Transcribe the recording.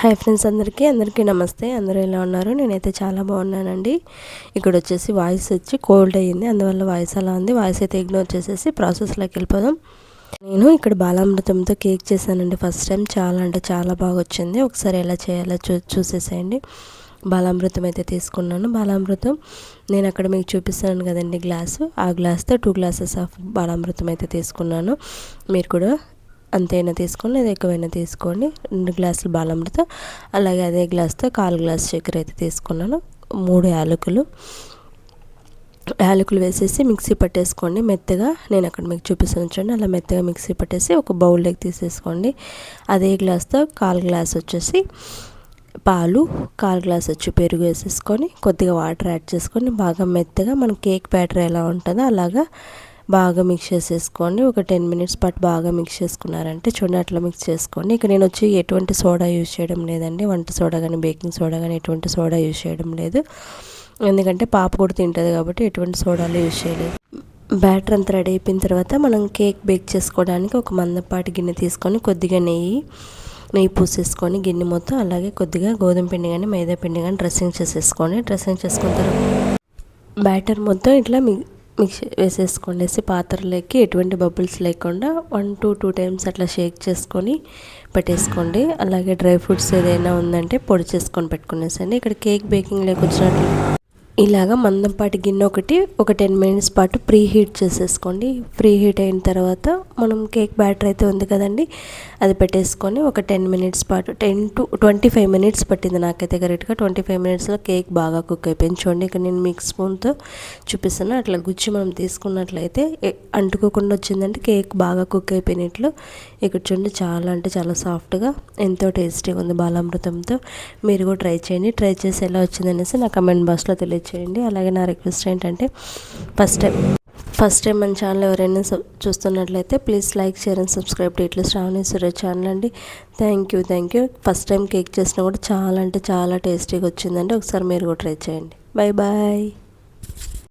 Hi friends అందరికీ అందరికీ నమస్తే. అందరూ ఎలా ఉన్నారు? నేనైతే చాలా బాగున్నానండి. ఇక్కడ వచ్చేసి వాయిస్ వచ్చి కోల్డ్ అయ్యింది. అందువల్ల వాయిస్ అలా ఉంది. వాయిస్ అయితే ఇగ్నోర్ చేసేసి ప్రాసెస్లోకి వెళ్ళిపోదాం. నేను ఇక్కడ బాలామృతంతో కేక్ చేశానండి. ఫస్ట్ టైం చాలా అంటే చాలా బాగా వచ్చింది. ఒకసారి ఎలా చేయాలో చూ చూసేసేయండి. బాలామృతం అయితే తీసుకున్నాను. బాలామృతం నేను అక్కడ మీకు చూపిస్తాను కదండి గ్లాసు. ఆ గ్లాస్తో టూ గ్లాసెస్ ఆఫ్ బాలామృతం అయితే తీసుకున్నాను. మీరు కూడా అంతైనా తీసుకోండి లేదా ఎక్కువైనా తీసుకోండి. రెండు గ్లాసులు బాలమృతం అలాగే అదే గ్లాస్తో కాలు గ్లాస్ చక్కెర అయితే తీసుకున్నాను. మూడు యాలకులు. యాలకులు వేసేసి మిక్సీ పట్టేసుకోండి మెత్తగా. నేను అక్కడ మీకు చూపిస్తాను చూడండి అలా మెత్తగా మిక్సీ పట్టేసి ఒక బౌల్లోకి తీసేసుకోండి. అదే గ్లాస్తో కాలు గ్లాస్ వచ్చేసి పాలు కాలు గ్లాస్ వచ్చి పెరుగు వేసేసుకొని కొద్దిగా వాటర్ యాడ్ చేసుకొని బాగా మెత్తగా మన కేక్ బ్యాటర్ ఎలా ఉంటుందో అలాగా బాగా మిక్స్ చేసేసుకోండి. ఒక టెన్ మినిట్స్ పాటు బాగా మిక్స్ చేసుకున్నారంటే చూడండి అట్లా మిక్స్ చేసుకోండి. ఇక నేను వచ్చి ఎటువంటి సోడా యూజ్ చేయడం లేదండి. వంట సోడా కానీ బేకింగ్ సోడా కానీ ఎటువంటి సోడా యూజ్ చేయడం లేదు. ఎందుకంటే పాప కూడా తింటుంది కాబట్టి ఎటువంటి సోడాలు యూజ్ చేయలేదు. బ్యాటర్ అంతా రెడీ అయిపోయిన తర్వాత మనం కేక్ బేక్ చేసుకోవడానికి ఒక మందపాటి గిన్నె తీసుకొని కొద్దిగా నెయ్యి నెయ్యి పూసేసుకొని గిన్నె మొత్తం అలాగే కొద్దిగా గోధుమ పిండి కానీ మైదా పిండి కానీ డ్రెస్సింగ్ చేసేసుకోండి. డ్రెస్సింగ్ చేసుకున్న తర్వాత బ్యాటర్ మొత్తం ఇట్లా మీ మిక్స్ వేసేసుకొనేసి పాత్రలోకి ఎటువంటి బబుల్స్ లేకుండా వన్ టు టూ టైమ్స్ అట్లా షేక్ చేసుకొని పెట్టేసుకోండి. అలాగే డ్రై ఫ్రూట్స్ ఏదైనా ఉందంటే పొడి చేసుకొని పెట్టుకునేసండి ఇక్కడ కేక్ బేకింగ్ లేకొచ్చినట్లు ఇలాగ మందంపాటి గిన్నె ఒకటి ఒక టెన్ మినిట్స్ పాటు ప్రీ హీట్ చేసేసుకోండి. ప్రీ హీట్ అయిన తర్వాత మనం కేక్ బ్యాటర్ అయితే ఉంది కదండి అది పెట్టేసుకొని ఒక టెన్ మినిట్స్ పాటు ten to twenty five minutes పట్టింది నాకైతే కరెక్ట్గా. ట్వంటీ ఫైవ్ మినిట్స్లో కేక్ బాగా కుక్ అయిపోయింది. చూడండి ఇక్కడ నేను మిక్స్ స్పూన్తో చూపిస్తాను అట్లా గుచ్చి మనం తీసుకున్నట్లయితే అంటుకోకుండా వచ్చిందంటే కేక్ బాగా కుక్ అయిపోయినట్లు. ఇక్కడ చూడండి చాలా అంటే చాలా సాఫ్ట్గా ఎంతో టేస్టీగా ఉంది బాలామృతంతో. మీరు కూడా ట్రై చేయండి. ట్రై చేసి ఎలా వచ్చిందనేసి నా కమెంట్ బాక్స్లో తెలియదు చేయండి. అలాగే నా రిక్వెస్ట్ ఏంటంటే ఫస్ట్ టైం ఫస్ట్ టైం మన ఛానల్ ఎవరైనా చూస్తున్నట్లయితే please like share and subscribe ఇట్లా శ్రావణి సురేష్ ఛానల్ అండి. Thank you thank you. First time cake చేసినా కూడా చాలా అంటే చాలా టేస్టీగా వచ్చిందండి. ఒకసారి మీరు కూడా ట్రై చేయండి. Bye bye.